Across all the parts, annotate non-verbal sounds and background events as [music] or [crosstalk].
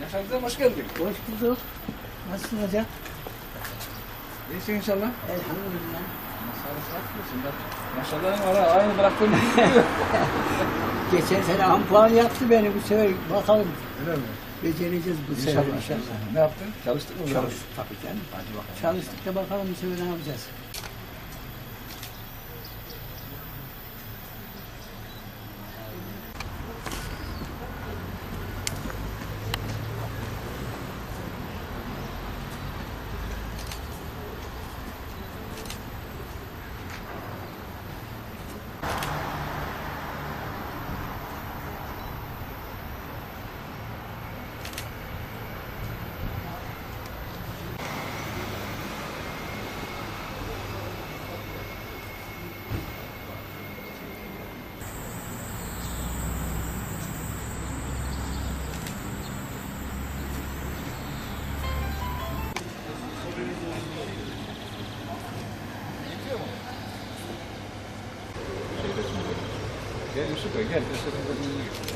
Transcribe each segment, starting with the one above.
Yaşar'dan hoş geldin. Hoş bulduk. Nasılsın hocam? İyisin inşallah. Elhamdülillah. Sağ saklıyorsun bak. Maşallah var ha. Aynı bıraktığın gibi gidiyor. [laughs] Geçen sene ampuan yaptı beni bu sefer bakalım. Öyle mi? Becereceğiz bu sefer inşallah. Ne yaptın? Çalıştık mı? Çalıştık tabii canım. Hadi bakalım. Çalıştık da bakalım bu sefer ne yapacağız. 不是鬼片就是那个音乐。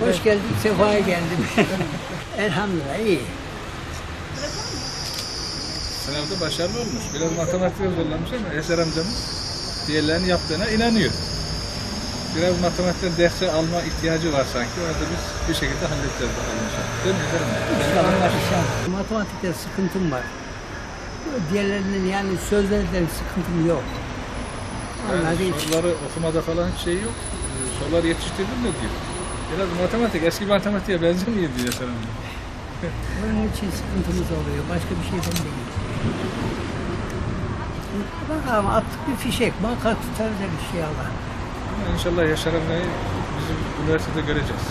Hoş geldin, sefaya geldim. [laughs] Elhamdülillah iyi. Sınavda başarılı olmuş. Biraz matematikte zorlanmış ama Yaşar amcamız diğerlerinin yaptığına inanıyor. Biraz matematikten derse alma ihtiyacı var sanki. Orada biz bir şekilde halledeceğiz bakalım inşallah. Değil mi? İnşallah, inşallah. Matematikte sıkıntım var. Diğerlerinin yani sözlerden sıkıntım yok. Onlar Yani soruları okumada falan hiç şey yok. Ee, Sorular yetiştirdim de diyor. Biraz matematik, eski matematiğe benzemiyor diyor amca. [laughs] Onun için sıkıntımız oluyor. Başka bir şeyden değil. Bakalım attık bir fişek. Baka tutarız da bir şey Allah. İnşallah Yaşar amcayı bizim üniversitede göreceğiz.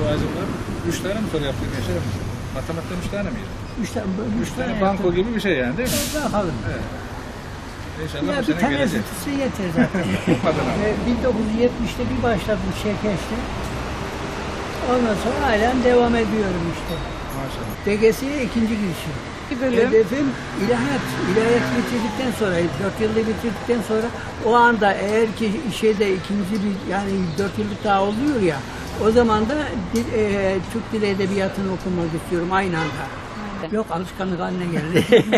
Bu acımlar üç tane mi soru yaptın Yaşar amca? Matematikten üç tane miydi? Üç tane, Üç tane banko gibi bir şey yani değil mi? Bakalım. Evet. İnşallah Ya bir gelecek. tutsa yeter zaten. Bakmadan ama. Ee, 1970'te bir başladım Çerkeş'te. Ondan sonra halen devam ediyorum işte. Maşallah. DGS'ye ikinci girişim. Bölüm. Hedefim ilahiyat. İlahiyat bitirdikten sonra, dört yılda bitirdikten sonra o anda eğer ki şeyde ikinci bir yani dört yıllık daha oluyor ya o zaman da dil- e, Türk Dili Edebiyatı'nı okumak istiyorum aynı anda. Yok alışkanlık haline geldi. [laughs]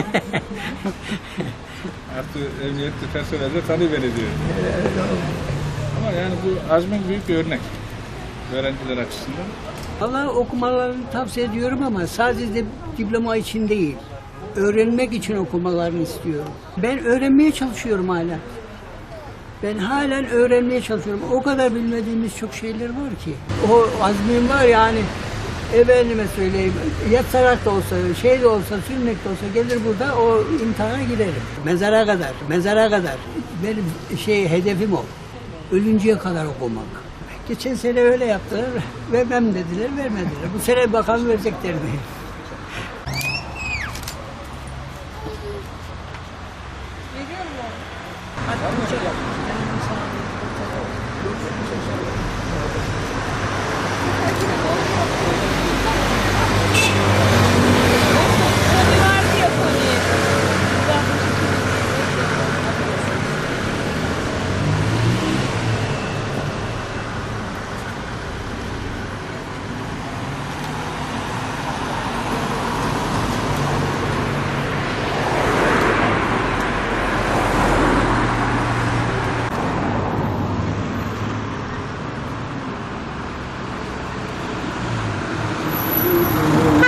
Artı emniyetli personel de tanıyor beni diyor. Ama yani bu azmin büyük bir örnek. Öğrenciler açısından. Vallahi okumalarını tavsiye ediyorum ama sadece diploma için değil. Öğrenmek için okumalarını istiyorum. Ben öğrenmeye çalışıyorum hala. Ben halen öğrenmeye çalışıyorum. O kadar bilmediğimiz çok şeyler var ki. O azmim var yani. Efendime söyleyeyim, yatarak da olsa, şey de olsa, sürmek de olsa gelir burada o imtihana girerim. Mezara kadar, mezara kadar. Benim şey hedefim o. Ölünceye kadar okumak. Geçen sene öyle yaptılar. Vermem dediler, vermediler. Bu sene bakan verecek derdi. Veriyor mu? [laughs]